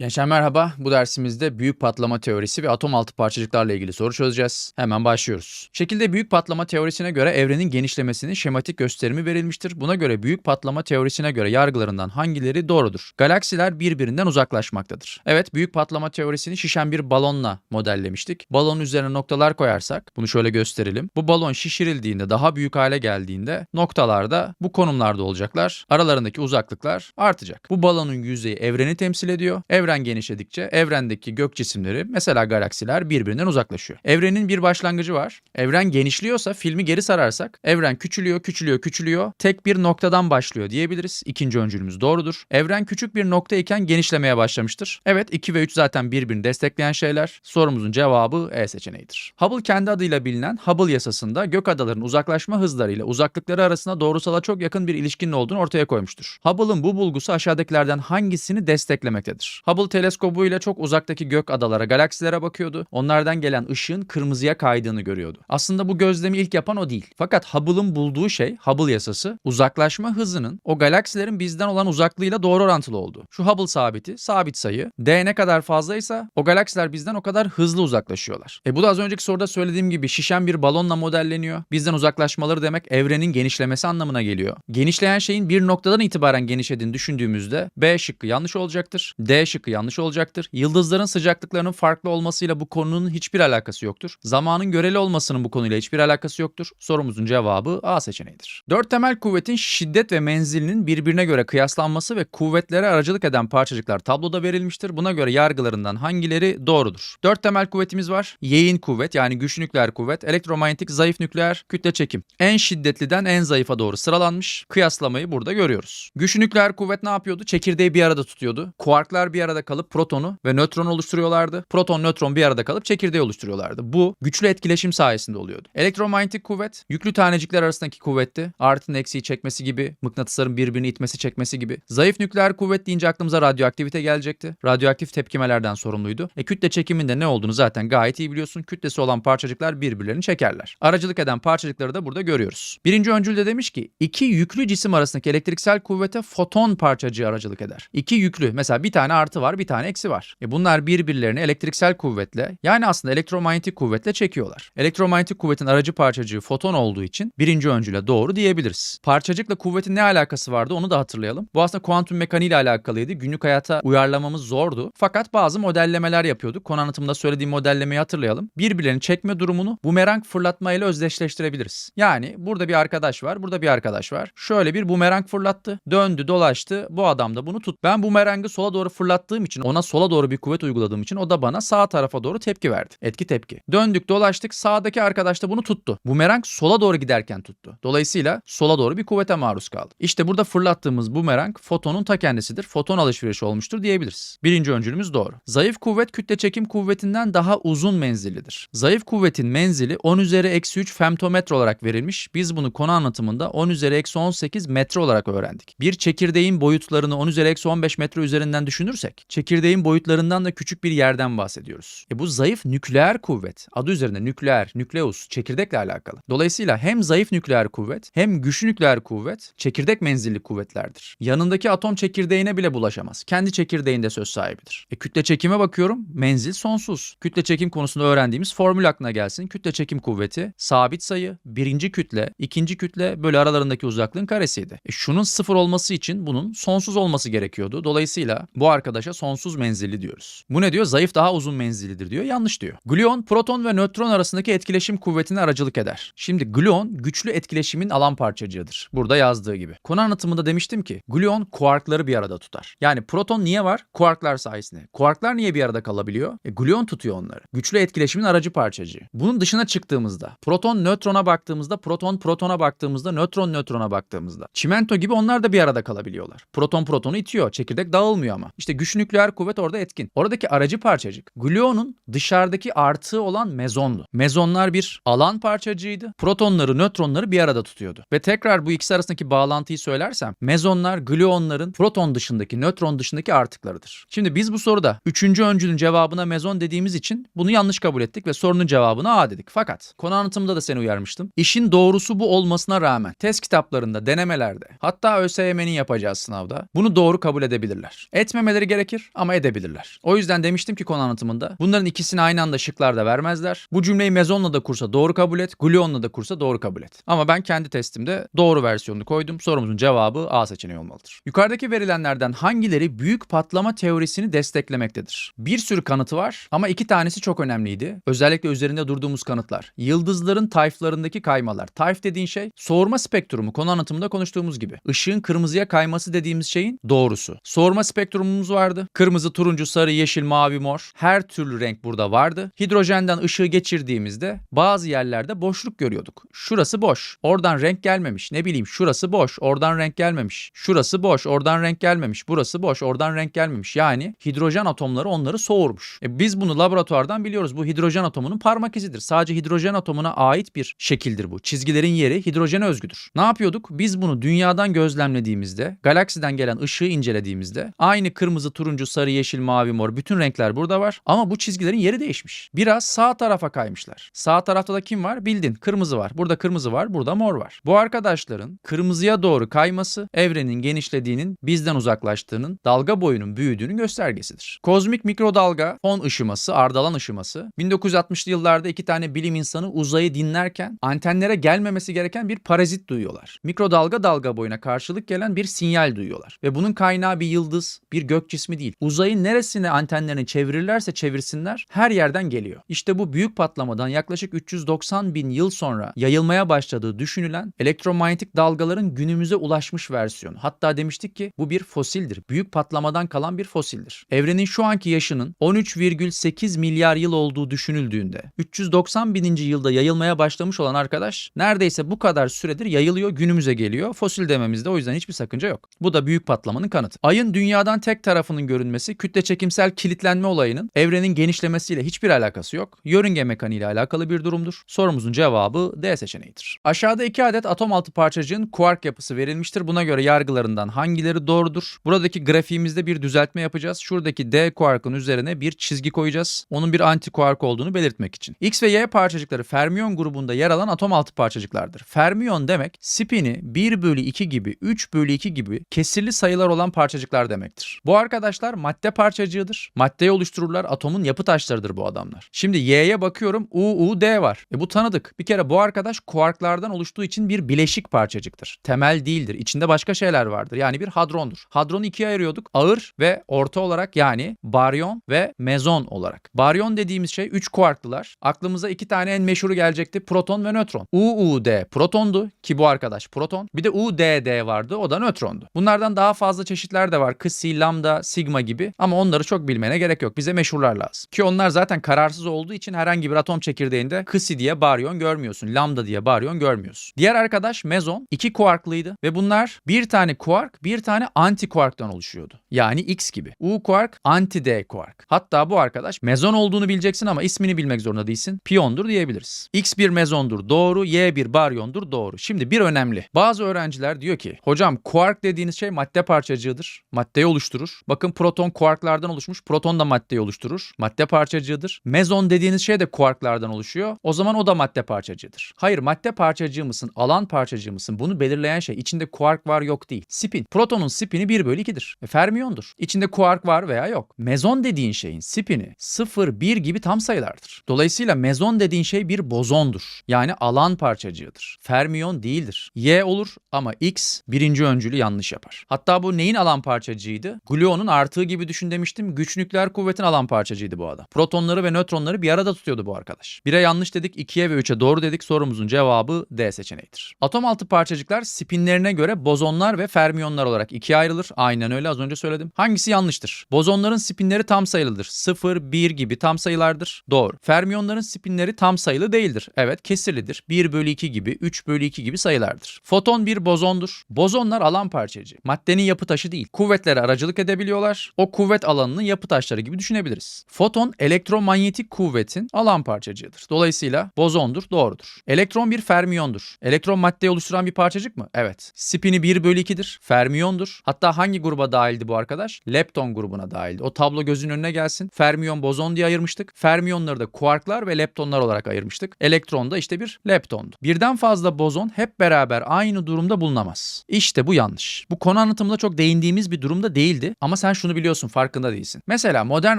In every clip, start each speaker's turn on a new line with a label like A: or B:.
A: Gençler merhaba. Bu dersimizde büyük patlama teorisi ve atom altı parçacıklarla ilgili soru çözeceğiz. Hemen başlıyoruz. Şekilde büyük patlama teorisine göre evrenin genişlemesinin şematik gösterimi verilmiştir. Buna göre büyük patlama teorisine göre yargılarından hangileri doğrudur? Galaksiler birbirinden uzaklaşmaktadır. Evet, büyük patlama teorisini şişen bir balonla modellemiştik. Balonun üzerine noktalar koyarsak, bunu şöyle gösterelim. Bu balon şişirildiğinde, daha büyük hale geldiğinde noktalar da bu konumlarda olacaklar. Aralarındaki uzaklıklar artacak. Bu balonun yüzeyi evreni temsil ediyor. Evren genişledikçe evrendeki gök cisimleri mesela galaksiler birbirinden uzaklaşıyor. Evrenin bir başlangıcı var. Evren genişliyorsa filmi geri sararsak evren küçülüyor, küçülüyor, küçülüyor. Tek bir noktadan başlıyor diyebiliriz. İkinci öncülümüz doğrudur. Evren küçük bir nokta iken genişlemeye başlamıştır. Evet 2 ve 3 zaten birbirini destekleyen şeyler. Sorumuzun cevabı E seçeneğidir. Hubble kendi adıyla bilinen Hubble yasasında gök adaların uzaklaşma hızlarıyla uzaklıkları arasında doğrusala çok yakın bir ilişkinin olduğunu ortaya koymuştur. Hubble'ın bu bulgusu aşağıdakilerden hangisini desteklemektedir? Hubble teleskobuyla çok uzaktaki gök adalara, galaksilere bakıyordu. Onlardan gelen ışığın kırmızıya kaydığını görüyordu. Aslında bu gözlemi ilk yapan o değil. Fakat Hubble'ın bulduğu şey, Hubble yasası, uzaklaşma hızının o galaksilerin bizden olan uzaklığıyla doğru orantılı olduğu. Şu Hubble sabiti, sabit sayı. D ne kadar fazlaysa o galaksiler bizden o kadar hızlı uzaklaşıyorlar. E bu da az önceki soruda söylediğim gibi şişen bir balonla modelleniyor. Bizden uzaklaşmaları demek evrenin genişlemesi anlamına geliyor. Genişleyen şeyin bir noktadan itibaren genişlediğini düşündüğümüzde B şıkkı yanlış olacaktır. D şıkkı yanlış olacaktır. Yıldızların sıcaklıklarının farklı olmasıyla bu konunun hiçbir alakası yoktur. Zamanın göreli olmasının bu konuyla hiçbir alakası yoktur. Sorumuzun cevabı A seçeneğidir. Dört temel kuvvetin şiddet ve menzilinin birbirine göre kıyaslanması ve kuvvetlere aracılık eden parçacıklar tabloda verilmiştir. Buna göre yargılarından hangileri doğrudur? Dört temel kuvvetimiz var. Yeğin kuvvet yani güçlü nükleer kuvvet, elektromanyetik zayıf nükleer kütle çekim. En şiddetliden en zayıfa doğru sıralanmış. Kıyaslamayı burada görüyoruz. Güçlü nükleer kuvvet ne yapıyordu? Çekirdeği bir arada tutuyordu. Kuarklar bir arada kalıp protonu ve nötronu oluşturuyorlardı. Proton, nötron bir arada kalıp çekirdeği oluşturuyorlardı. Bu güçlü etkileşim sayesinde oluyordu. Elektromanyetik kuvvet yüklü tanecikler arasındaki kuvvetti. Artın eksiği çekmesi gibi, mıknatısların birbirini itmesi çekmesi gibi. Zayıf nükleer kuvvet deyince aklımıza radyoaktivite gelecekti. Radyoaktif tepkimelerden sorumluydu. E kütle çekiminde ne olduğunu zaten gayet iyi biliyorsun. Kütlesi olan parçacıklar birbirlerini çekerler. Aracılık eden parçacıkları da burada görüyoruz. Birinci öncülde demiş ki iki yüklü cisim arasındaki elektriksel kuvvete foton parçacığı aracılık eder. İki yüklü mesela bir tane artı var bir tane eksi var. E bunlar birbirlerini elektriksel kuvvetle yani aslında elektromanyetik kuvvetle çekiyorlar. Elektromanyetik kuvvetin aracı parçacığı foton olduğu için birinci öncüle doğru diyebiliriz. Parçacıkla kuvvetin ne alakası vardı onu da hatırlayalım. Bu aslında kuantum mekaniği ile alakalıydı. Günlük hayata uyarlamamız zordu. Fakat bazı modellemeler yapıyorduk. Konu anlatımında söylediğim modellemeyi hatırlayalım. Birbirlerini çekme durumunu bumerang fırlatma ile özdeşleştirebiliriz. Yani burada bir arkadaş var, burada bir arkadaş var. Şöyle bir bumerang fırlattı. Döndü, dolaştı. Bu adam da bunu tut. Ben bumerangı sola doğru fırlattığım için ona sola doğru bir kuvvet uyguladığım için o da bana sağ tarafa doğru tepki verdi. Etki tepki. Döndük dolaştık sağdaki arkadaş da bunu tuttu. Bumerang sola doğru giderken tuttu. Dolayısıyla sola doğru bir kuvvete maruz kaldı. İşte burada fırlattığımız bumerang fotonun ta kendisidir. Foton alışverişi olmuştur diyebiliriz. Birinci öncülümüz doğru. Zayıf kuvvet kütle çekim kuvvetinden daha uzun menzillidir. Zayıf kuvvetin menzili 10 üzeri eksi 3 femtometre olarak verilmiş. Biz bunu konu anlatımında 10 üzeri eksi 18 metre olarak öğrendik. Bir çekirdeğin boyutlarını 10 üzeri eksi 15 metre üzerinden düşünürsek çekirdeğin boyutlarından da küçük bir yerden bahsediyoruz. E bu zayıf nükleer kuvvet. Adı üzerinde nükleer, nükleus, çekirdekle alakalı. Dolayısıyla hem zayıf nükleer kuvvet hem güçlü nükleer kuvvet çekirdek menzilli kuvvetlerdir. Yanındaki atom çekirdeğine bile bulaşamaz. Kendi çekirdeğinde söz sahibidir. E kütle çekime bakıyorum. Menzil sonsuz. Kütle çekim konusunda öğrendiğimiz formül aklına gelsin. Kütle çekim kuvveti sabit sayı, birinci kütle, ikinci kütle bölü aralarındaki uzaklığın karesiydi. E şunun sıfır olması için bunun sonsuz olması gerekiyordu. Dolayısıyla bu arkadaşa sonsuz menzilli diyoruz. Bu ne diyor? Zayıf daha uzun menzillidir diyor. Yanlış diyor. Gluon proton ve nötron arasındaki etkileşim kuvvetine aracılık eder. Şimdi gluon güçlü etkileşimin alan parçacığıdır. Burada yazdığı gibi. Konu anlatımında demiştim ki gluon kuarkları bir arada tutar. Yani proton niye var? Kuarklar sayesinde. Kuarklar niye bir arada kalabiliyor? E, gluon tutuyor onları. Güçlü etkileşimin aracı parçacığı. Bunun dışına çıktığımızda proton nötrona baktığımızda proton protona baktığımızda nötron nötrona baktığımızda çimento gibi onlar da bir arada kalabiliyorlar. Proton protonu itiyor. Çekirdek dağılmıyor ama. İşte güçlü nükleer kuvvet orada etkin. Oradaki aracı parçacık. Gluonun dışarıdaki artığı olan mezondu. Mezonlar bir alan parçacığıydı. Protonları, nötronları bir arada tutuyordu. Ve tekrar bu ikisi arasındaki bağlantıyı söylersem mezonlar gluonların proton dışındaki, nötron dışındaki artıklarıdır. Şimdi biz bu soruda üçüncü öncülün cevabına mezon dediğimiz için bunu yanlış kabul ettik ve sorunun cevabına A dedik. Fakat konu anlatımında da seni uyarmıştım. İşin doğrusu bu olmasına rağmen test kitaplarında, denemelerde hatta ÖSYM'nin yapacağı sınavda bunu doğru kabul edebilirler. Etmemeleri gereken gerekir ama edebilirler. O yüzden demiştim ki konu anlatımında bunların ikisini aynı anda şıklarda vermezler. Bu cümleyi mezonla da kursa doğru kabul et, gluonla da kursa doğru kabul et. Ama ben kendi testimde doğru versiyonunu koydum. Sorumuzun cevabı A seçeneği olmalıdır. Yukarıdaki verilenlerden hangileri büyük patlama teorisini desteklemektedir? Bir sürü kanıtı var ama iki tanesi çok önemliydi. Özellikle üzerinde durduğumuz kanıtlar. Yıldızların tayflarındaki kaymalar. Tayf dediğin şey soğurma spektrumu konu anlatımında konuştuğumuz gibi. Işığın kırmızıya kayması dediğimiz şeyin doğrusu. Soğurma spektrumumuz vardı. Kırmızı, turuncu, sarı, yeşil, mavi, mor. Her türlü renk burada vardı. Hidrojenden ışığı geçirdiğimizde bazı yerlerde boşluk görüyorduk. Şurası boş. Oradan renk gelmemiş. Ne bileyim şurası boş. Oradan renk gelmemiş. Şurası boş. Oradan renk gelmemiş. Burası boş. Oradan renk gelmemiş. Yani hidrojen atomları onları soğurmuş. E biz bunu laboratuvardan biliyoruz. Bu hidrojen atomunun parmak izidir. Sadece hidrojen atomuna ait bir şekildir bu. Çizgilerin yeri hidrojene özgüdür. Ne yapıyorduk? Biz bunu dünyadan gözlemlediğimizde, galaksiden gelen ışığı incelediğimizde aynı kırmızı, turuncu, sarı, yeşil, mavi, mor bütün renkler burada var. Ama bu çizgilerin yeri değişmiş. Biraz sağ tarafa kaymışlar. Sağ tarafta da kim var? Bildin. Kırmızı var. Burada kırmızı var. Burada mor var. Bu arkadaşların kırmızıya doğru kayması evrenin genişlediğinin, bizden uzaklaştığının, dalga boyunun büyüdüğünün göstergesidir. Kozmik mikrodalga, fon ışıması, ardalan ışıması. 1960'lı yıllarda iki tane bilim insanı uzayı dinlerken antenlere gelmemesi gereken bir parazit duyuyorlar. Mikrodalga dalga boyuna karşılık gelen bir sinyal duyuyorlar. Ve bunun kaynağı bir yıldız, bir gök cismi değil. Uzayın neresine antenlerini çevirirlerse çevirsinler her yerden geliyor. İşte bu büyük patlamadan yaklaşık 390 bin yıl sonra yayılmaya başladığı düşünülen elektromanyetik dalgaların günümüze ulaşmış versiyonu. Hatta demiştik ki bu bir fosildir. Büyük patlamadan kalan bir fosildir. Evrenin şu anki yaşının 13,8 milyar yıl olduğu düşünüldüğünde 390 bininci yılda yayılmaya başlamış olan arkadaş neredeyse bu kadar süredir yayılıyor günümüze geliyor. Fosil dememizde o yüzden hiçbir sakınca yok. Bu da büyük patlamanın kanıtı. Ayın dünyadan tek tarafının görünmesi kütle çekimsel kilitlenme olayının evrenin genişlemesiyle hiçbir alakası yok. Yörünge mekaniği ile alakalı bir durumdur. Sorumuzun cevabı D seçeneğidir. Aşağıda iki adet atom altı parçacığın kuark yapısı verilmiştir. Buna göre yargılarından hangileri doğrudur? Buradaki grafiğimizde bir düzeltme yapacağız. Şuradaki D kuarkın üzerine bir çizgi koyacağız. Onun bir anti kuark olduğunu belirtmek için. X ve Y parçacıkları fermiyon grubunda yer alan atom altı parçacıklardır. Fermiyon demek spini 1 bölü 2 gibi 3 bölü 2 gibi kesirli sayılar olan parçacıklar demektir. Bu arkadaşlar madde parçacığıdır. Maddeyi oluştururlar. Atomun yapı taşlarıdır bu adamlar. Şimdi Y'ye bakıyorum U, U, D var. E bu tanıdık. Bir kere bu arkadaş kuarklardan oluştuğu için bir bileşik parçacıktır. Temel değildir. İçinde başka şeyler vardır. Yani bir hadrondur. Hadronu ikiye ayırıyorduk. Ağır ve orta olarak yani baryon ve mezon olarak. Baryon dediğimiz şey 3 kuarklılar. Aklımıza iki tane en meşhuru gelecekti. Proton ve nötron. UUD protondu ki bu arkadaş proton. Bir de UDD vardı. O da nötrondu. Bunlardan daha fazla çeşitler de var. Kısi, lambda, sigma gibi. Ama onları çok bilmene gerek yok. Bize meşhurlar lazım. Ki onlar zaten kararsız olduğu için herhangi bir atom çekirdeğinde kısi diye baryon görmüyorsun. Lambda diye baryon görmüyorsun. Diğer arkadaş mezon. iki kuarklıydı ve bunlar bir tane kuark, bir tane anti kuarktan oluşuyordu. Yani X gibi. U kuark, anti D kuark. Hatta bu arkadaş mezon olduğunu bileceksin ama ismini bilmek zorunda değilsin. Piyondur diyebiliriz. X bir mezondur doğru, Y bir baryondur doğru. Şimdi bir önemli. Bazı öğrenciler diyor ki hocam kuark dediğiniz şey madde parçacığıdır. Maddeyi oluşturur. Bakın proton kuarklardan oluşmuş. Proton da maddeyi oluşturur. Madde parçacığıdır. Mezon dediğiniz şey de kuarklardan oluşuyor. O zaman o da madde parçacığıdır. Hayır madde parçacığı mısın, alan parçacığı mısın? Bunu belirleyen şey içinde kuark var yok değil. Spin. Protonun spini 1 bölü 2'dir. E, fermiyondur. İçinde kuark var veya yok. Mezon dediğin şeyin spini 0, 1 gibi tam sayılardır. Dolayısıyla mezon dediğin şey bir bozondur. Yani alan parçacığıdır. Fermiyon değildir. Y olur ama X birinci öncülü yanlış yapar. Hatta bu neyin alan parçacığıydı? Gluonun artığı gibi düşün demiştim. Güç nükleer kuvvetin alan parçacığıydı bu adam. Protonları ve nötronları bir arada tutuyordu bu arkadaş. 1'e yanlış dedik, 2'ye ve 3'e doğru dedik. Sorumuzun cevabı D seçeneğidir. Atom altı parçacıklar spinlerine göre bozonlar ve fermiyonlar olarak ikiye ayrılır. Aynen öyle az önce söyledim. Hangisi yanlıştır? Bozonların spinleri tam sayılıdır. 0, 1 gibi tam sayılardır. Doğru. Fermiyonların spinleri tam sayılı değildir. Evet kesirlidir. 1 bölü 2 gibi, 3 bölü 2 gibi sayılardır. Foton bir bozondur. Bozonlar alan parçacığı. Maddenin yapı taşı değil. Kuvvetlere aracılık edebiliyorlar. O kuvvet alanının yapı taşları gibi düşünebiliriz. Foton elektromanyetik kuvvetin alan parçacığıdır. Dolayısıyla bozondur, doğrudur. Elektron bir fermiyondur. Elektron maddeyi oluşturan bir parçacık mı? Evet. Spini 1 bölü 2'dir. Fermiyondur. Hatta hangi gruba dahildi bu arkadaş? Lepton grubuna dahildi. O tablo gözün önüne gelsin. Fermiyon, bozon diye ayırmıştık. Fermiyonları da kuarklar ve leptonlar olarak ayırmıştık. Elektron da işte bir leptondu. Birden fazla bozon hep beraber aynı durumda bulunamaz. İşte bu yanlış. Bu konu anlatımında çok değindiğimiz bir durumda değildi ama sen şunu biliyorsun farkında değilsin. Mesela modern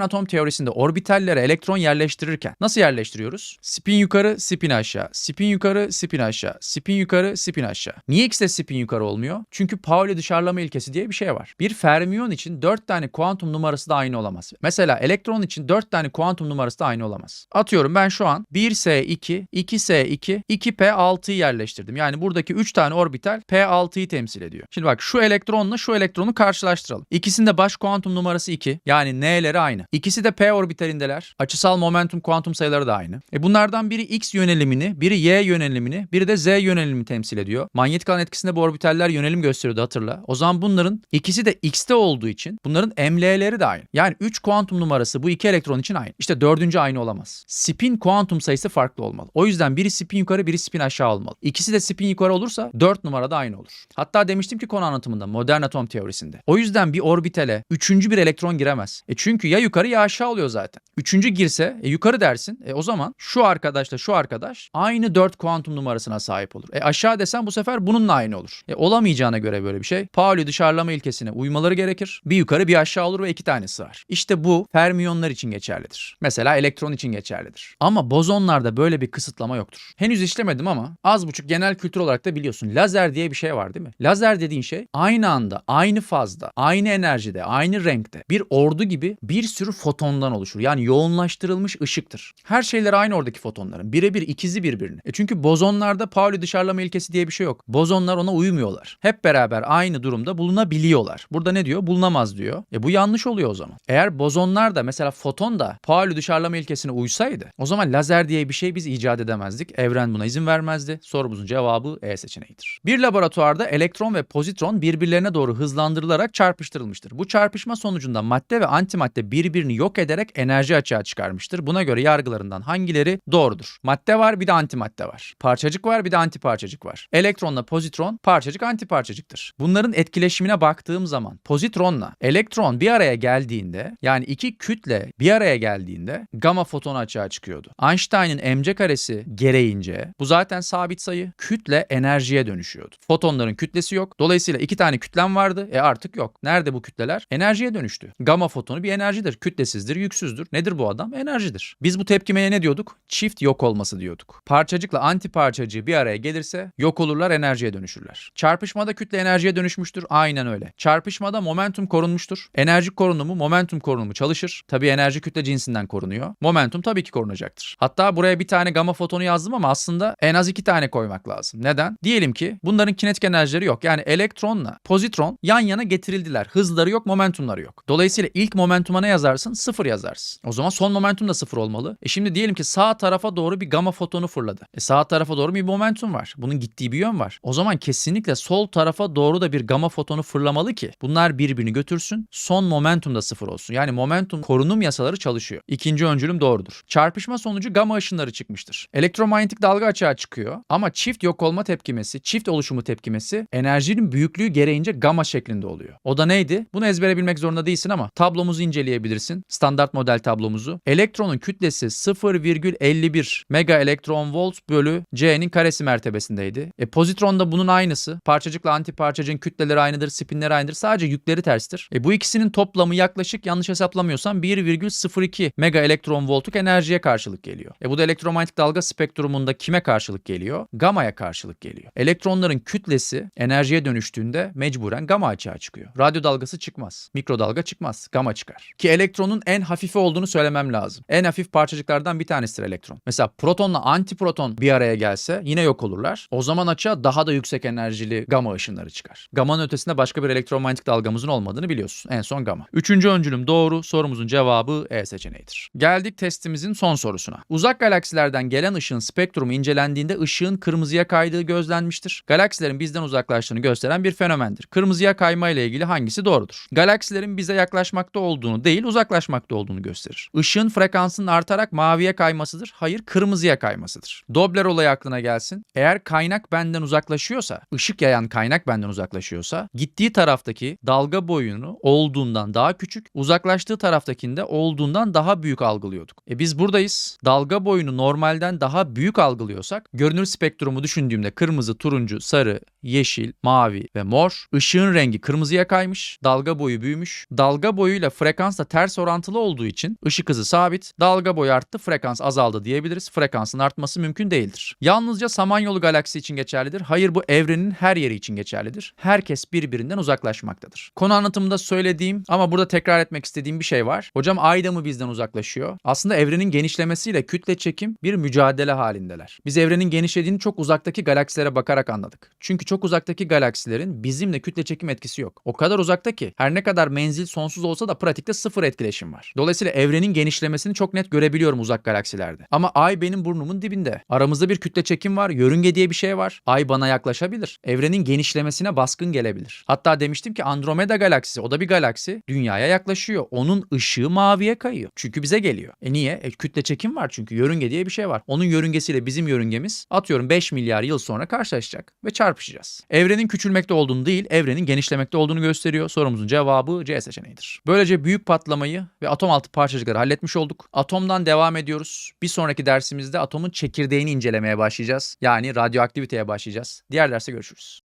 A: atom teorisinde orbitallere elektron yerleştirirken nasıl yerleştiriyoruz? Spin yukarı, spin aşağı. Spin yukarı, spin aşağı. Spin yukarı, spin aşağı. Niye X'de spin yukarı olmuyor? Çünkü Pauli dışarılama ilkesi diye bir şey var. Bir fermiyon için 4 tane kuantum numarası da aynı olamaz. Mesela elektron için 4 tane kuantum numarası da aynı olamaz. Atıyorum ben şu an 1S2, 2S2, 2P6'yı yerleştirdim. Yani buradaki 3 tane orbital P6'yı temsil ediyor. Şimdi bak şu elektronla şu elektronu karşılaştıralım. İkisinde baş kuantum numarası 2. Yani N'leri aynı. İkisi de P orbitalindeler. Açısal momentum kuantum sayıları da aynı. E bunlardan biri X yönelimini, biri Y yönelimini, biri de Z yönelimini temsil ediyor. Manyetik alan etkisinde bu orbitaller yönelim gösteriyordu hatırla. O zaman bunların ikisi de X'te olduğu için bunların ML'leri de aynı. Yani 3 kuantum numarası bu iki elektron için aynı. İşte dördüncü aynı olamaz. Spin kuantum sayısı farklı olmalı. O yüzden biri spin yukarı biri spin aşağı olmalı. İkisi de spin yukarı olursa 4 numara da aynı olur. Hatta demiştim ki konu anlatımında modern atom teorisinde. O yüzden bir orbitale üçüncü bir elektron giremez. E çünkü ya yukarı ya aşağı oluyor zaten. Üçüncü girse e yukarı dersin. E o zaman şu arkadaşla şu arkadaş aynı 4 kuantum numarasına sahip olur. E aşağı desen bu sefer bununla aynı olur. E olamayacağına göre böyle bir şey. Pauli dışarılama ilkesine uymaları gerekir. Bir yukarı bir aşağı olur ve iki tane sığar. İşte bu fermiyonlar için geçerlidir. Mesela elektron için geçerlidir. Ama bozonlarda böyle bir kısıtlama yoktur. Henüz işlemedim ama az buçuk genel kültür olarak da biliyorsun. Lazer diye bir şey var değil mi? Lazer dediğin şey aynı anda, aynı fazda, aynı enerjide, aynı renkte bir ordu gibi bir sürü fotondan oluşur. Yani yoğunlaştırılmış ışıktır. Her şeyler aynı oradaki fotonların. Birebir ikizi birbirine. E çünkü bozonlarda Pauli dışarılama ilkesi diye bir şey yok. Bozonlar ona uymuyorlar. Hep beraber aynı durumda bulunabiliyorlar. Burada ne diyor? Bulunamaz diyor. E bu yanlış oluyor o zaman. Eğer bozonlar da mesela foton da Pauli dışarılama ilkesine uysaydı o zaman lazer diye bir şey biz icat edemezdik. Evren buna izin vermezdi. Sorumuzun cevabı E seçeneğidir. Bir laboratuvarda elektron ve pozitron birbirlerine doğru hızlandırılarak çarpıştırılmıştır. Bu çarpışma sonucunda madde ve antimadde birbirini yok ederek enerji açığa çıkarmıştır. Buna göre yargılarından hangileri doğrudur? Madde var bir de antimadde var. Parçacık var bir de antiparçacık var. Elektronla pozitron parçacık antiparçacıktır. Bunların etkileşimine baktığım zaman pozitronla elektron bir araya geldiğinde yani iki kütle bir araya geldiğinde gamma fotonu açığa çıkıyordu. Einstein'ın mc karesi gereğince bu zaten sabit sayı kütle enerjiye dönüşüyordu. Fotonların kütlesi yok. Dolayısıyla iki tane kütlem vardı. E artık yok. Nerede bu kütleler? Enerjiye dönüştü. Gamma fotonu bir enerjidir. Kütlesizdir, yüksüzdür. Nedir bu adam? Enerjidir. Biz bu tepkimeye ne diyorduk? Çift yok olması diyorduk. Parçacıkla antiparçacığı bir araya gelirse yok olurlar, enerjiye dönüşürler. Çarpışmada kütle enerjiye dönüşmüştür. Aynen öyle. Çarpışmada momentum korunmuştur. Enerji korundu mu, momentum korundu mu çalışır. Tabii enerji kütle cinsinden korunuyor. Momentum tabii ki korunacaktır. Hatta buraya bir tane gamma fotonu yazdım ama aslında en az iki tane koymak lazım. Neden? Diyelim ki bunların kinetik enerjileri yok. Yani elektronla pozitron yan yana getirildiler. Hızları yok, momentumları yok. Dolayısıyla ilk momentuma ne yazarsın? Sıfır yazarsın. O zaman son momentum da sıfır olmalı. E şimdi diyelim ki sağ tarafa doğru bir gamma fotonu fırladı. E sağ tarafa doğru bir momentum var. Bunun gittiği bir yön var. O zaman kesinlikle sol tarafa doğru da bir gamma fotonu fırlamalı ki bunlar birbirini götürsün. Son momentum da sıfır olsun. Yani momentum korunum yasaları çalışıyor. İkinci öncülüm doğrudur. Çarpışma sonucu gamma ışınları çıkmıştır. Elektromanyetik dalga açığa çıkıyor ama çift yok olma tepkimesi, çift oluşumu tepkimesi enerjinin büyüklüğü gereğince gamma şeklinde oluyor. O da neydi? Bunu ezbere bilmek zorunda değilsin ama tablomuzu inceleyebilirsin. Standart model tablomuzu. Elektronun kütlesi 0,51 mega elektron volt bölü C'nin karesi mertebesindeydi. E pozitron da bunun aynısı. Parçacıkla antiparçacığın kütleleri aynıdır, spinleri aynıdır. Sadece yükleri terstir. E bu ikisinin toplamı yaklaşık yanlış hesaplamıyorsam 1,02 mega elektron voltluk enerjiye karşılık geliyor. E bu da elektromanyetik dalga spektrumunda kime karşılık geliyor? Gamma'ya karşılık geliyor. Elektronların kütlesi enerjiye dönüştüğünde mecburen gamma açığa çıkıyor. Radyo dalgası çıkmaz. Mikrodalga çıkmaz. Gamma çıkar. Ki elektronun en hafifi olduğunu söylemem lazım. En hafif parçacıklardan bir tanesidir elektron. Mesela protonla antiproton bir araya gelse yine yok olurlar. O zaman açığa daha da yüksek enerjili gamma ışınları çıkar. Gamma'nın ötesinde başka bir elektromanyetik dalgamızın olmadığını biliyorsun. En son gamma. Üçüncü öncülüm doğru. Sorumuzun cevabı E seçeneğidir. Geldik testimizin son sorusuna. Uzak galaksilerden gelen ışığın spektrumu incelendiğinde ışığın kırmızıya kaydığı gözlenmiştir. Galaksilerin bizden uzaklaştığını gösteren bir fenomendir. Kırmızıya kayma ile ilgili hangisi doğrudur? Galaksilerin bize yaklaşmakta olduğunu değil uzaklaşmakta olduğunu gösterir. Işığın frekansının artarak maviye kaymasıdır. Hayır kırmızıya kaymasıdır. Doppler olayı aklına gelsin. Eğer kaynak benden uzaklaşıyorsa, ışık yayan kaynak benden uzaklaşıyorsa, gittiği taraftaki dalga boyunu olduğundan daha küçük, uzaklaştığı taraftakinde olduğundan daha büyük algılıyorduk. E biz buradayız. Dalga boyunu normalden daha büyük algılıyorsak, görünür spektrumu düşündüğümde kırmızı, turuncu, sarı, yeşil, mavi ve mor. Işığın rengi kırmızıya kaymış. Dalga boyu büyük büyümüş. Dalga boyuyla frekans da ters orantılı olduğu için ışık hızı sabit. Dalga boyu arttı, frekans azaldı diyebiliriz. Frekansın artması mümkün değildir. Yalnızca Samanyolu galaksisi için geçerlidir. Hayır bu evrenin her yeri için geçerlidir. Herkes birbirinden uzaklaşmaktadır. Konu anlatımında söylediğim ama burada tekrar etmek istediğim bir şey var. Hocam ay da mı bizden uzaklaşıyor? Aslında evrenin genişlemesiyle kütle çekim bir mücadele halindeler. Biz evrenin genişlediğini çok uzaktaki galaksilere bakarak anladık. Çünkü çok uzaktaki galaksilerin bizimle kütle çekim etkisi yok. O kadar uzakta ki her ne kadar menzil sonsuz olsa da pratikte sıfır etkileşim var. Dolayısıyla evrenin genişlemesini çok net görebiliyorum uzak galaksilerde. Ama ay benim burnumun dibinde. Aramızda bir kütle çekim var, yörünge diye bir şey var. Ay bana yaklaşabilir. Evrenin genişlemesine baskın gelebilir. Hatta demiştim ki Andromeda galaksisi, o da bir galaksi, dünyaya yaklaşıyor. Onun ışığı maviye kayıyor. Çünkü bize geliyor. E niye? E kütle çekim var çünkü. Yörünge diye bir şey var. Onun yörüngesiyle bizim yörüngemiz atıyorum 5 milyar yıl sonra karşılaşacak ve çarpışacağız. Evrenin küçülmekte olduğunu değil, evrenin genişlemekte olduğunu gösteriyor. Sorumuzun cevabı C seçeneğidir. Böylece büyük patlamayı ve atom altı parçacıkları halletmiş olduk. Atomdan devam ediyoruz. Bir sonraki dersimizde atomun çekirdeğini incelemeye başlayacağız. Yani radyoaktiviteye başlayacağız. Diğer derste görüşürüz.